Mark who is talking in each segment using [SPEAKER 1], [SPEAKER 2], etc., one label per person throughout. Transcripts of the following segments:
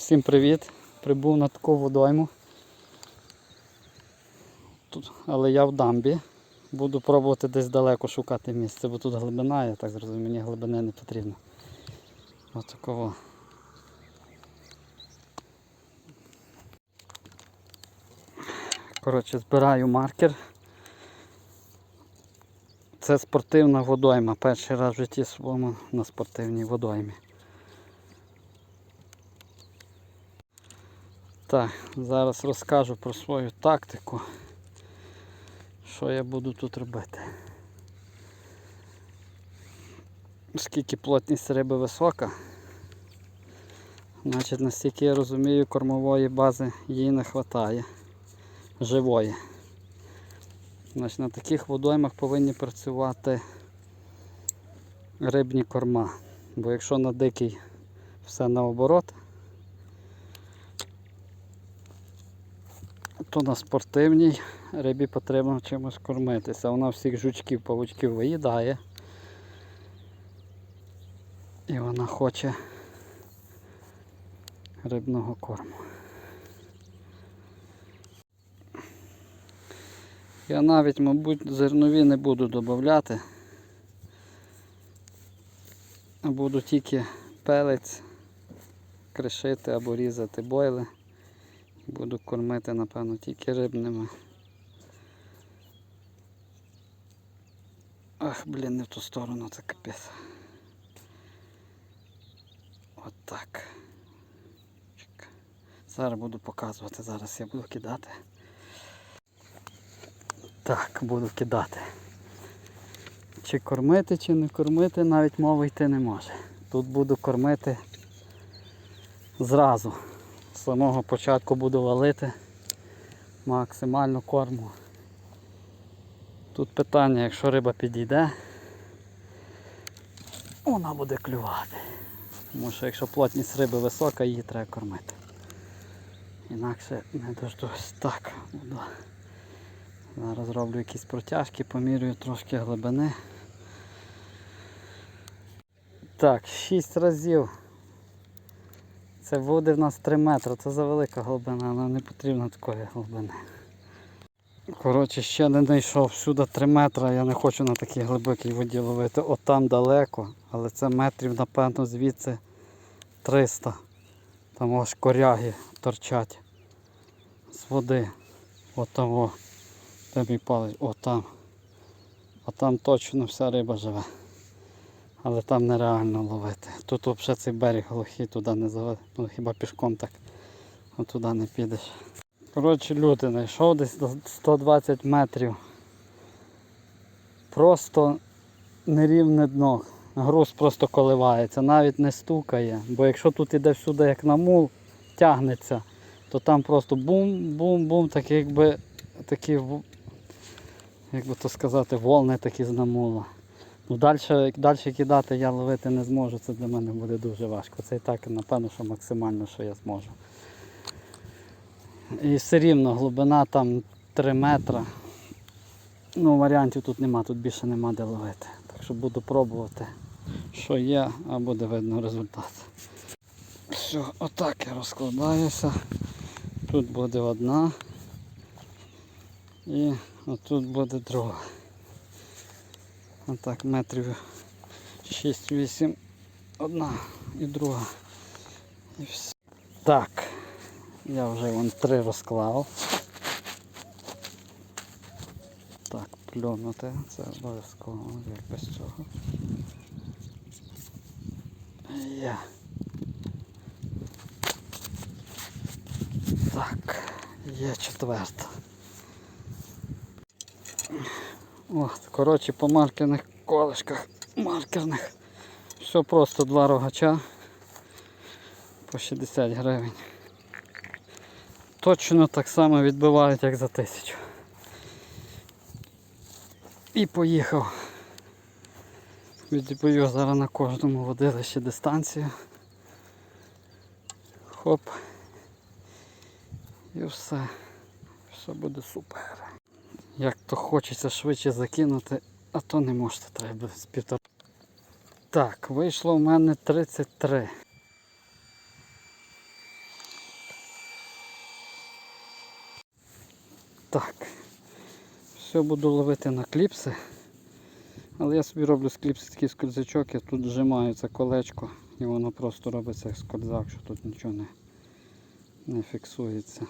[SPEAKER 1] Всім привіт! Прибув на таку водойму. Тут, але я в дамбі. Буду пробувати десь далеко шукати місце, бо тут глибина, я так зрозумів, мені глибини не потрібно. Ось такого. Коротше, збираю маркер. Це спортивна водойма. Перший раз в житті своєму на спортивній водоймі. Так, зараз розкажу про свою тактику, що я буду тут робити. Оскільки плотність риби висока, значить настільки я розумію, кормової бази їй не вистачає живої. Значить, на таких водоймах повинні працювати рибні корма. Бо якщо на дикий все наоборот, то на спортивній рибі потрібно чимось кормитися. Вона всіх жучків, павучків виїдає. І вона хоче рибного корму. Я навіть, мабуть, зернові не буду додавати. А буду тільки пелець кришити або різати бойли. Буду кормити, напевно, тільки рибними. Ах, блін, не в ту сторону, це капець. От так. Чек. Зараз буду показувати, зараз я буду кидати. Так, буду кидати. Чи кормити, чи не кормити, навіть мови йти не може. Тут буду кормити зразу. З самого початку буду валити максимально корму. Тут питання, якщо риба підійде, вона буде клювати. Тому що якщо плотність риби висока, її треба кормити. Інакше не дождусь. Так, буду. Зараз роблю якісь протяжки, помірюю трошки глибини. Так, 6 разів. Це буде в нас 3 метри, це за велика глибина, але не потрібно такої глибини. Коротше, ще не знайшов всюди 3 метри, я не хочу на такій глибокій воді ловити. От там далеко, але це метрів, напевно, звідси 300. Там аж коряги торчать з води. От того. Де мій палець? О, там. А там точно вся риба живе. Але там нереально ловити. Тут взагалі цей берег глухий, туди не заведе. Ну хіба пішком так. Туди не підеш. Коротше, люди, знайшов десь до 120 метрів. Просто нерівне дно. Груз просто коливається, навіть не стукає. Бо якщо тут іде всюди як на мул, тягнеться, то там просто бум-бум-бум, так якби такі, як би то сказати, волни такі з намула. Ну, далі, далі кидати я ловити не зможу, це для мене буде дуже важко. Це і так, напевно, що максимально, що я зможу. І все рівно глибина там 3 метри. Ну, варіантів тут нема, тут більше нема де ловити. Так що буду пробувати, що є, а буде видно результат. Все, отак я розкладаюся. Тут буде одна. І отут буде друга. Отак метрів 6-8. Одна і друга. І все. Так. Я вже вон три розклав. Так, плюнути, це обов'язково, як без цього. Є. Так, є четверта. От, коротше, по маркерних колишках маркерних. Все просто два рогача по 60 гривень. Точно так само відбивають, як за тисячу. І поїхав. Відбою зараз на кожному водилищі дистанцію. Хоп. І все. Все буде супер. Як то хочеться швидше закинути, а то не можете, треба з півтора. Так, вийшло в мене 33. Так, все буду ловити на кліпси. Але я собі роблю з кліпси такий скользячок я тут зжимається колечко і воно просто робиться як скользак, що тут нічого не, не фіксується.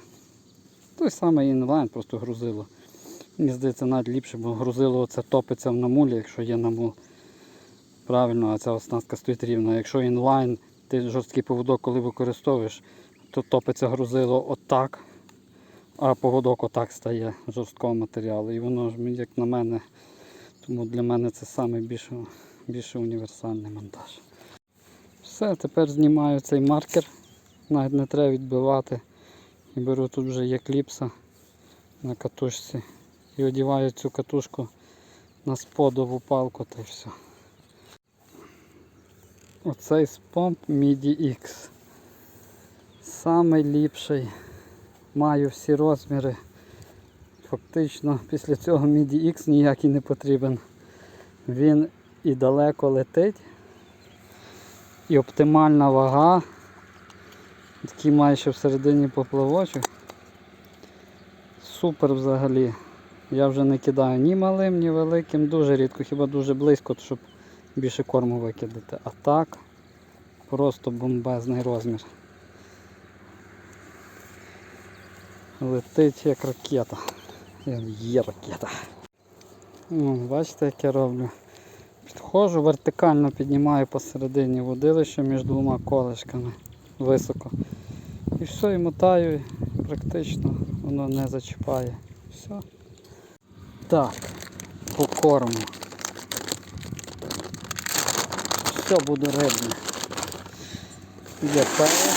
[SPEAKER 1] Той самий інлайн, просто грузило. Мені здається, навіть ліпше, бо грузило це топиться в намулі, якщо є намул. Правильно, а ця оснастка стоїть рівно. Якщо інлайн, ти жорсткий поводок, коли використовуєш, то топиться грузило отак, а поводок отак стає жорсткого матеріалу. І воно ж, як на мене, тому для мене це саме більше, більше універсальний монтаж. Все, тепер знімаю цей маркер, навіть не треба відбивати. І беру тут вже є кліпса на катушці. І одіваю цю катушку на сподову палку та й все. Оцей спомп MIDI X. Самий ліпший. Маю всі розміри. Фактично після цього MIDI X ніякий не потрібен. Він і далеко летить, і оптимальна вага. Такий має ще всередині поплавочок. Супер взагалі. Я вже не кидаю ні малим, ні великим, дуже рідко, хіба дуже близько, щоб більше корму викидати. А так просто бомбезний розмір. Летить як ракета. Є ракета. О, бачите, як я роблю. Підходжу, вертикально піднімаю посередині водилище між двома колешками високо. І все, і мотаю, практично воно не зачіпає. Все. Так, по корму. Все буде рибне. Є перець.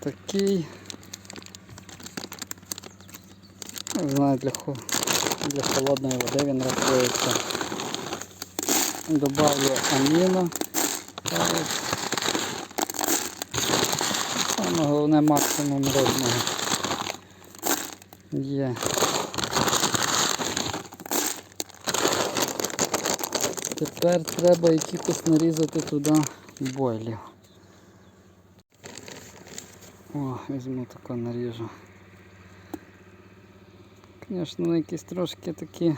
[SPEAKER 1] Такий. Не знаю, для, для холодної води він рахується. Добавлю аміно. Саме головне максимум розміру. Є. Тепер треба якихось нарізати туди бойлів. О, візьму тако наріжу. Звісно, якісь трошки такі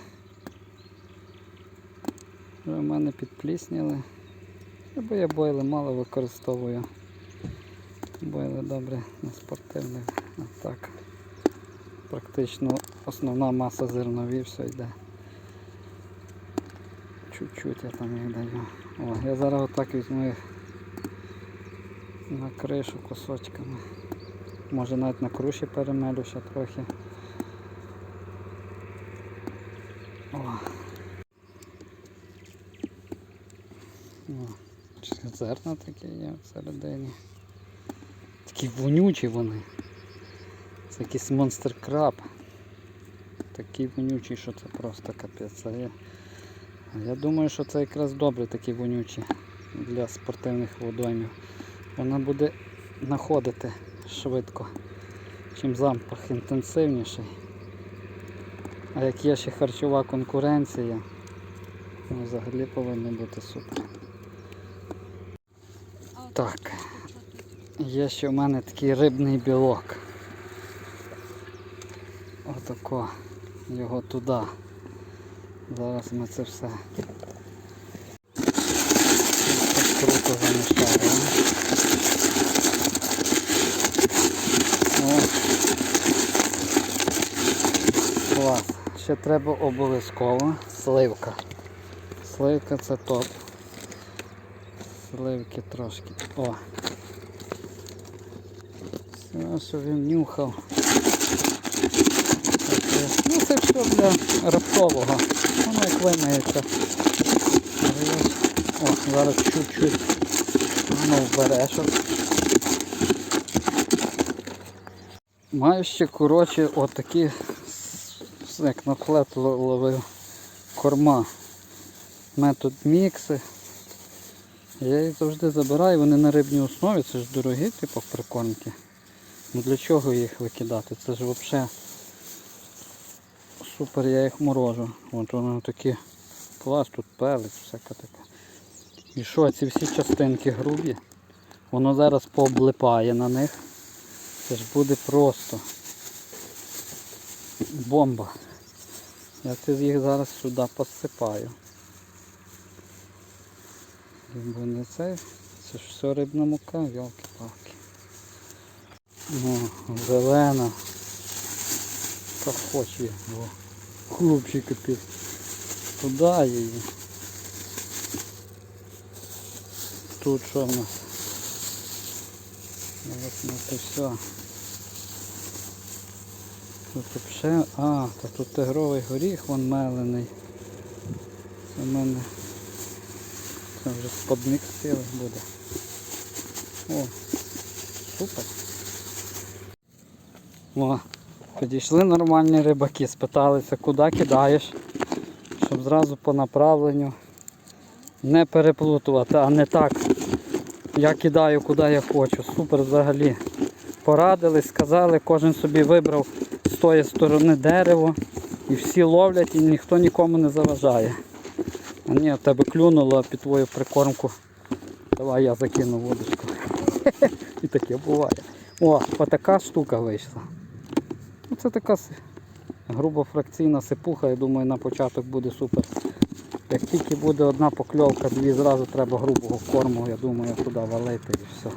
[SPEAKER 1] в мене підплісніли. Бо я бойли мало використовую. Бойли добре на спортивних. А так. Практично основна маса зернові все йде. Чуть-чуть я там їх даю. О, я зараз отак візьму їх на кришу кусочками. Може навіть на круші перемелю ще трохи. О. О, зерна такі є всередині. Такі вонючі вони. Це якийсь монстр краб. Такий вонючий, що це просто капець. А я, я думаю, що це якраз добре такі вонючі для спортивних водоймів. Вона буде знаходити швидко, чим запах інтенсивніший. А як є ще харчова конкуренція, ну, взагалі повинно бути супер. Так, є ще в мене такий рибний білок. Отако його туди. Зараз ми це все так круто замішаємо. Клас. Ще треба обов'язково сливка. Сливка це топ. Сливки трошки. О. Все, він нюхав. Ну це все для раптового. Воно як вимиється. О, зараз чуть-чуть воно вбереш. Маю ще коротше отакі, як на флет ловив корма. Метод мікси. Я їх завжди забираю, вони на рибній основі, це ж дорогі, типу прикормки. Ну для чого їх викидати? Це ж взагалі супер, я їх морожу. От вони такі клас, тут пелець, всяка така. І що, ці всі частинки грубі? Воно зараз пооблипає на них. Це ж буде просто бомба. Я це їх зараз сюди посипаю. Бо не це, це ж все рибна мука, йолки-палки. Ну, зелена. Та хоче. О, хлопчик капець. Туди її. Тут що в нас? Ось на це все. Тут ще... А, та тут тигровий горіх вон мелений. Це в мене це вже сподник цілий буде. О, супер. О, підійшли нормальні рибаки, спиталися, куди кидаєш, щоб зразу по направленню не переплутувати, а не так. Я кидаю куди я хочу. Супер взагалі. Порадились, сказали, кожен собі вибрав з тої сторони дерево і всі ловлять і ніхто нікому не заважає. А ні, в тебе клюнуло а під твою прикормку. Давай я закину водочку. І таке буває. О, отака штука вийшла. Ну, Це така грубо фракційна сипуха, я думаю, на початок буде супер. Як тільки буде одна покльовка, дві зразу треба грубого корму, я думаю, туди валити і все.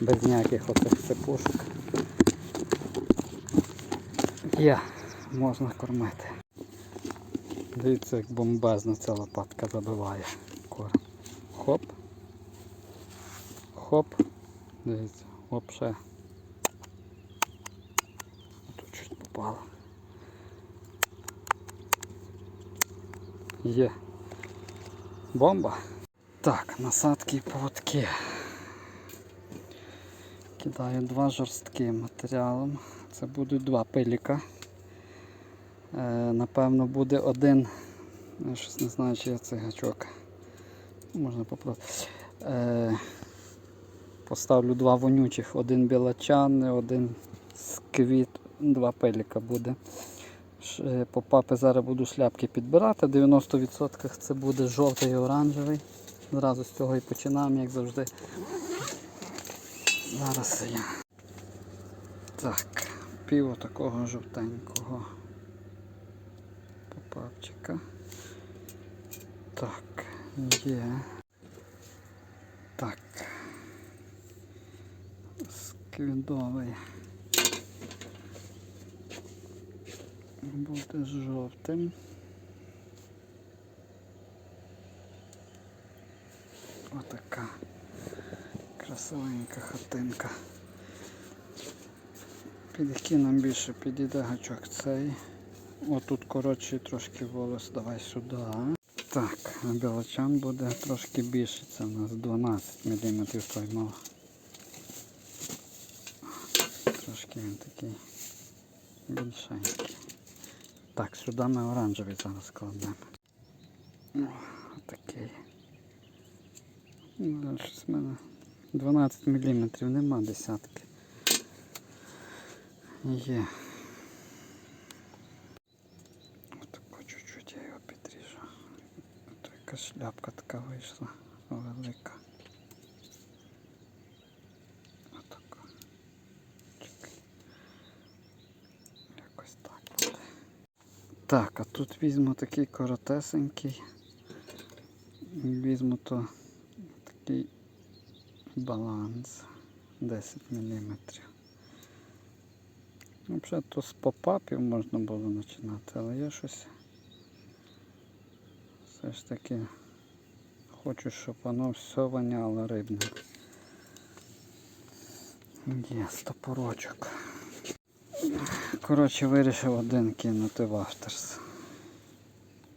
[SPEAKER 1] Без ніяких оцих сипушок. Є, можна кормити. Дивіться, як бомбезно ця лопатка забиває корм. Хоп. Хоп. Дивіться, вообще. Тут. Є. Бомба. Так, насадки і поводки. Кидаю два жорстки матеріалом. Це будуть два пиліка. Е, напевно буде один. Я щось не знаю, чи є цей гачок. Можна попробувати. Е, поставлю два вонючих, один білачан, один сквіт, два пеліка буде. Е, По папи зараз буду шляпки підбирати. 90% це буде жовтий і оранжевий. Зразу з цього і починаємо, як завжди. Зараз я. Так, пів такого жовтенького попапчика. Так, є. Так. Сквідовий. Буде жовтим. Отака красивенька хатинка. Під який нам більше підійде гачок цей. Отут коротший трошки волос, давай сюди. Так, білочан буде трошки більше, це у нас 12 мм той. Трошки він такий більшенький. Так, сюди ми оранжевий зараз кладемо. О, такий. Ну, щось в мене 12 мм, нема десятки. Є. Отако чуть-чуть я його підріжу. Якась шляпка така вийшла велика. Отако. Чекай. Якось так буде. Так, а тут візьму такий коротесенький. Візьму то такий баланс 10 мм. Взагалі то з попапів можна було починати, але я щось все ж таки хочу, щоб воно все воняло рибне. Є стопорочок. Коротше, вирішив один кинути в авторс.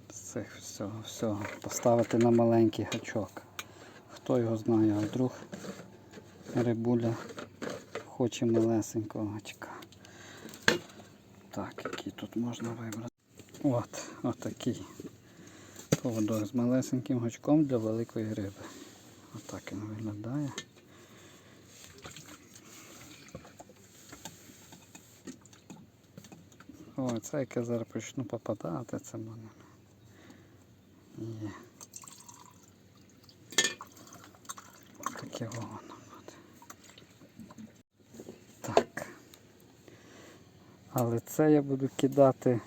[SPEAKER 1] З цих всього, всього. Поставити на маленький гачок. Хто його знає, а вдруг рибуля хоче малесенького гачка. Так, який тут можна вибрати. От, отакий поводок з малесеньким гачком для великої риби. Отак він виглядає. О, це я зараз почну попадати, це мене. Є. Таке воно буде. Так. Але це я буду кидати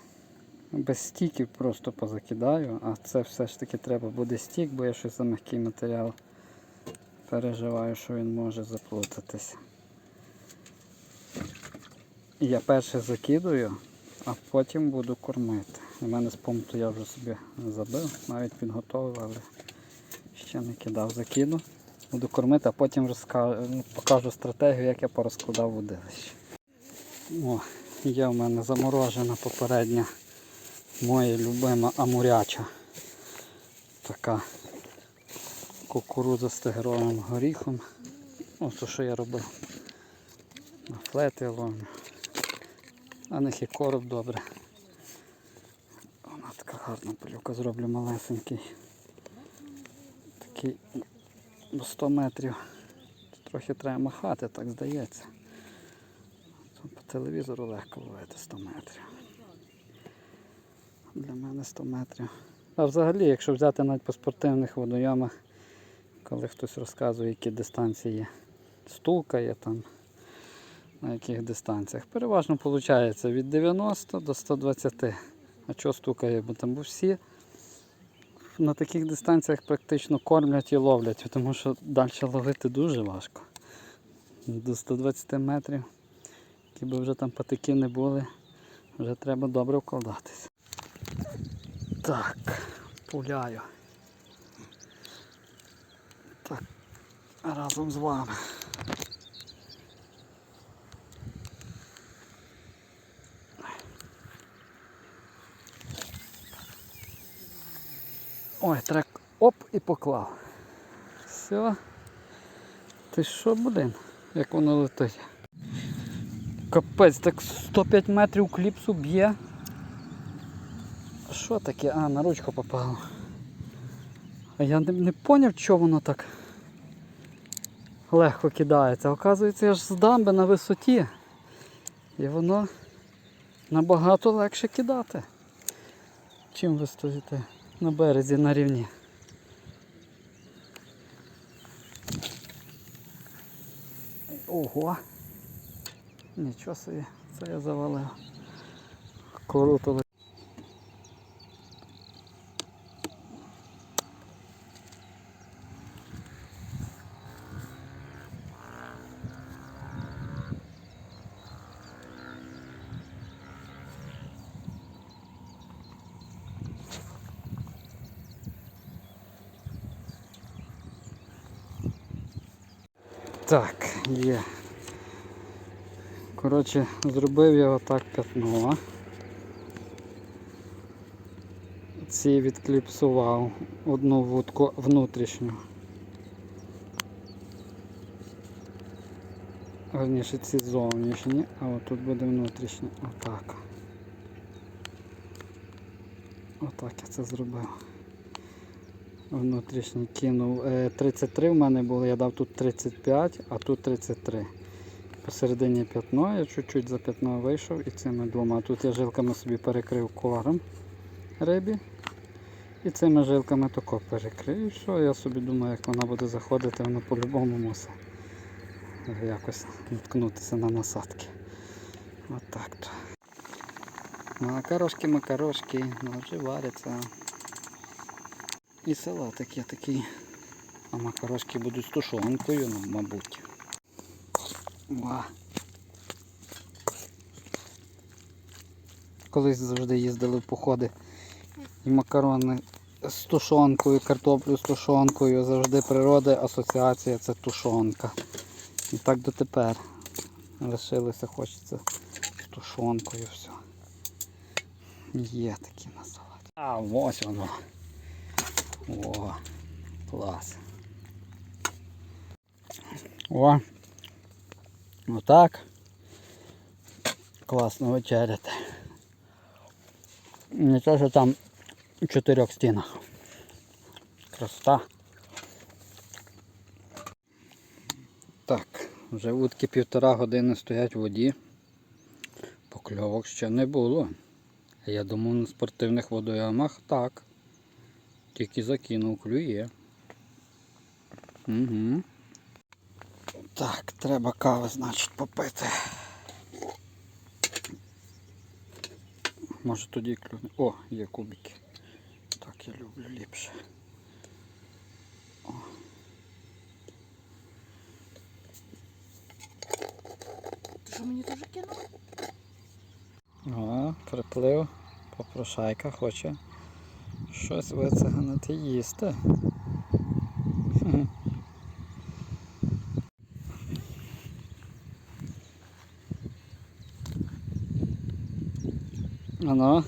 [SPEAKER 1] без стіків, просто позакидаю, а це все ж таки треба буде стік, бо я щось за м'який матеріал переживаю, що він може заплутатися. Я перше закидую, а потім буду кормити. У мене з помпту я вже собі забив, навіть підготовив, але ще не кидав, закину. Буду кормити, а потім розкажу, покажу стратегію, як я порозкладав водилище. О, є в мене заморожена попередня моя любима амуряча. Така кукурудза з тигровим горіхом. Ось що я робив. На флети ловлю. На них і короб добре. Вона така гарна пилюка, зроблю малесенький. Такий до 100 метрів. Трохи треба махати, так здається. То По телевізору легко ловити 100 метрів. Для мене 100 метрів. А взагалі, якщо взяти навіть по спортивних водойомах, коли хтось розказує, які дистанції є, стулка там, на яких дистанціях. Переважно виходить від 90 до 120. А чого стукає? Бо там всі на таких дистанціях практично кормлять і ловлять, тому що далі ловити дуже важко. До 120 метрів, які вже там патики не були, вже треба добре вкладатись. Так, пуляю. Так, разом з вами. Ой, трек оп і поклав. Все. Ти що, блин, як воно летить? Капець, так 105 метрів кліпсу б'є. Що таке? А, на ручку попало. А я не, не поняв, чого воно так легко кидається. Оказується, я ж з дамби на висоті. І воно набагато легше кидати, чим ви стоїте на березі на рівні. Ого! Нічого собі, це я завалив. Круто. Так, є. Коротше, зробив я отак п'ятно. Ці відкліпсував одну вудку внутрішню. Верніше ці зовнішні, а отут буде внутрішні. Отак. Отак я це зробив. Внутрішній кинув. Е, 33 в мене було, я дав тут 35, а тут 33. Посередині п'ятно, я чуть-чуть за п'ятно вийшов і цими двома. Тут я жилками собі перекрив корм рибі. І цими жилками тако перекрив. Все, я собі думаю, як вона буде заходити, вона по-любому мусить якось наткнутися на насадки. Отак то. Макарошки, макарошки, ну вже варяться. І салатик є такий. А макарошки будуть з тушонкою, ну, мабуть. Ва. Колись завжди їздили в походи. І макарони з тушонкою, картоплю з тушонкою. Завжди природи асоціація це тушонка. І так дотепер. Лишилося, хочеться з тушонкою все. Є такі на салаті. А ось воно. О, клас. О. Отак. Класно вечеряти. Не то, що там у чотирьох стінах. Красота. Так, вже утки півтора години стоять в воді. Покльовок ще не було. Я думав на спортивних водойомах так. Тільки закинув, клює. Угу. Так, треба кави, значить, попити. Може тоді клюне. О, є кубики. Так я люблю ліпше.
[SPEAKER 2] Ти що мені теж кинув?
[SPEAKER 1] О, приплив, попрошайка хоче щось вициганити їсти. Ано,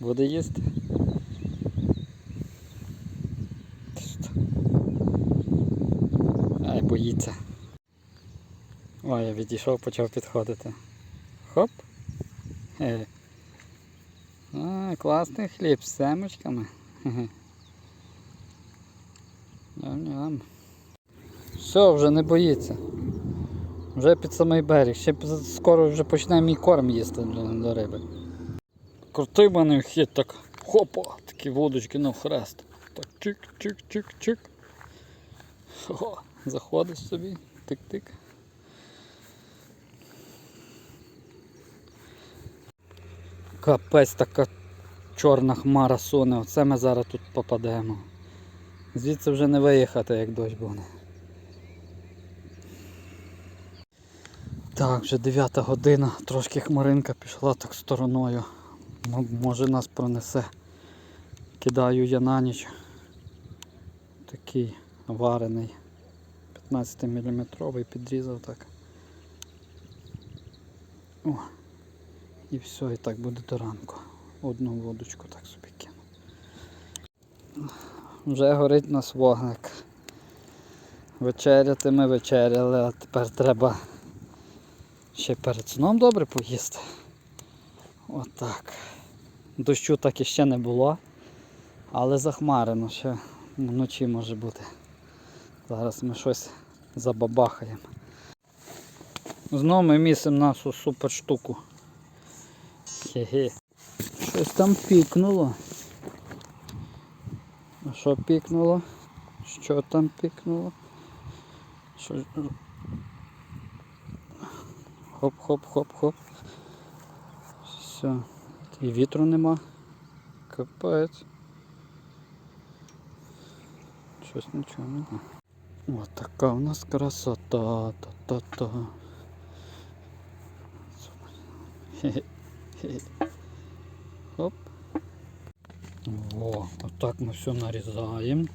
[SPEAKER 1] буде їсти. Ай, боїться. Ой, я відійшов, почав підходити. Хоп. Е. Класний хліб з семечками. Ням-ням. Все, вже не боїться. Вже під самий берег. Ще скоро вже почне мій корм їсти для риби. Крутий мене хід так. Хопа, такі вудочки на хрест. Так чик-чик-чик-чик. Заходиш собі, тик-тик. Капець така чорна хмара суне. Оце ми зараз тут попадемо. Звідси вже не виїхати, як дощ буде. Так, вже 9 година, трошки хмаринка пішла так стороною. Може нас пронесе. Кидаю я на ніч. Такий варений 15 мм підрізав так. О. І все, і так буде до ранку. Одну водочку так собі кину. Вже горить нас вогник. Вечеряти ми вечеряли, а тепер треба ще перед сном добре поїсти. Отак. Дощу так іще не було, але захмарено ще вночі може бути. Зараз ми щось забабахаємо. Знову ми місимо нашу супер штуку. Хе-хе. Щось там пікнуло. А що пікнуло? Що там пікнуло? Що... Хоп-хоп-хоп-хоп. Все. І вітру нема. Капець. Щось нічого нема. Ось така у нас красота. Та-та-та. Хе-хе. Хоп. О, отак ми все нарізаємо.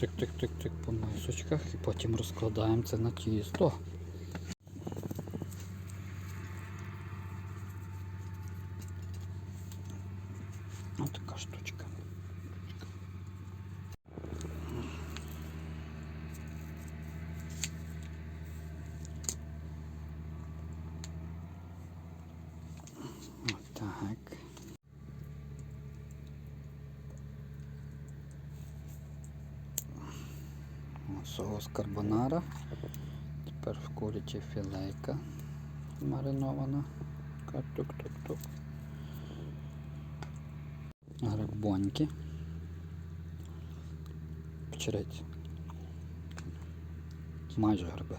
[SPEAKER 1] Тик-тик-тик-тик по мисочках і потім розкладаємо це на тісто. Ось така штучка. Отак. О, Соус карбонара. Тепер в курячі філейка маринована. Тук-тук-тук. Грибоньки. Печериці. Майже гриби.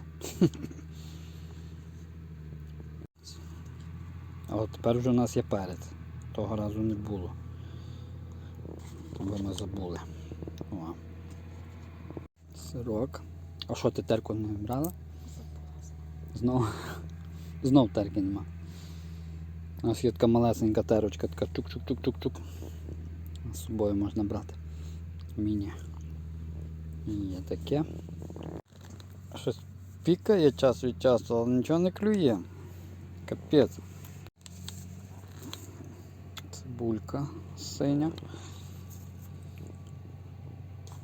[SPEAKER 1] А от тепер вже у нас є перець. Того разу не було. Бо ми забули. О. Сирок. А що ти терку не брала? Знов. Знов терки нема. У нас є така малесенька терочка, така чук-чук-чук-чук-чук. З собою можна брати. Міні. Є таке. Щось пікає час від часу, але нічого не клює. Капець. Цибулька синя.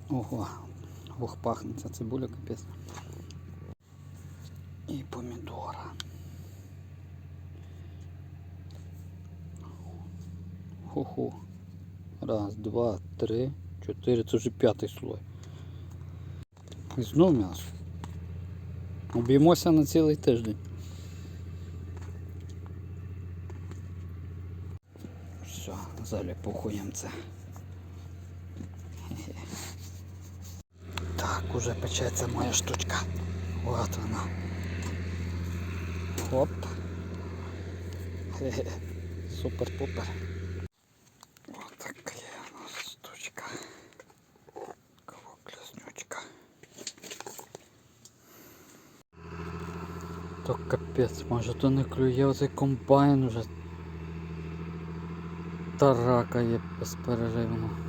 [SPEAKER 1] Ого, ох, пахне ця цибуля капець. І помідора. Ху-ху. Раз, два, три, чотири. Це вже п'ятий слой. І знов м'ясо. Об'ємося на цілий тиждень. Все, заліпухуємо це. Так, уже печеться моя штучка. От вона. Хоп. Супер-пупер. Отака є у нас штучка. Класнючка. То капець, може то не клює оцей комбайн вже. Таракає безперервно.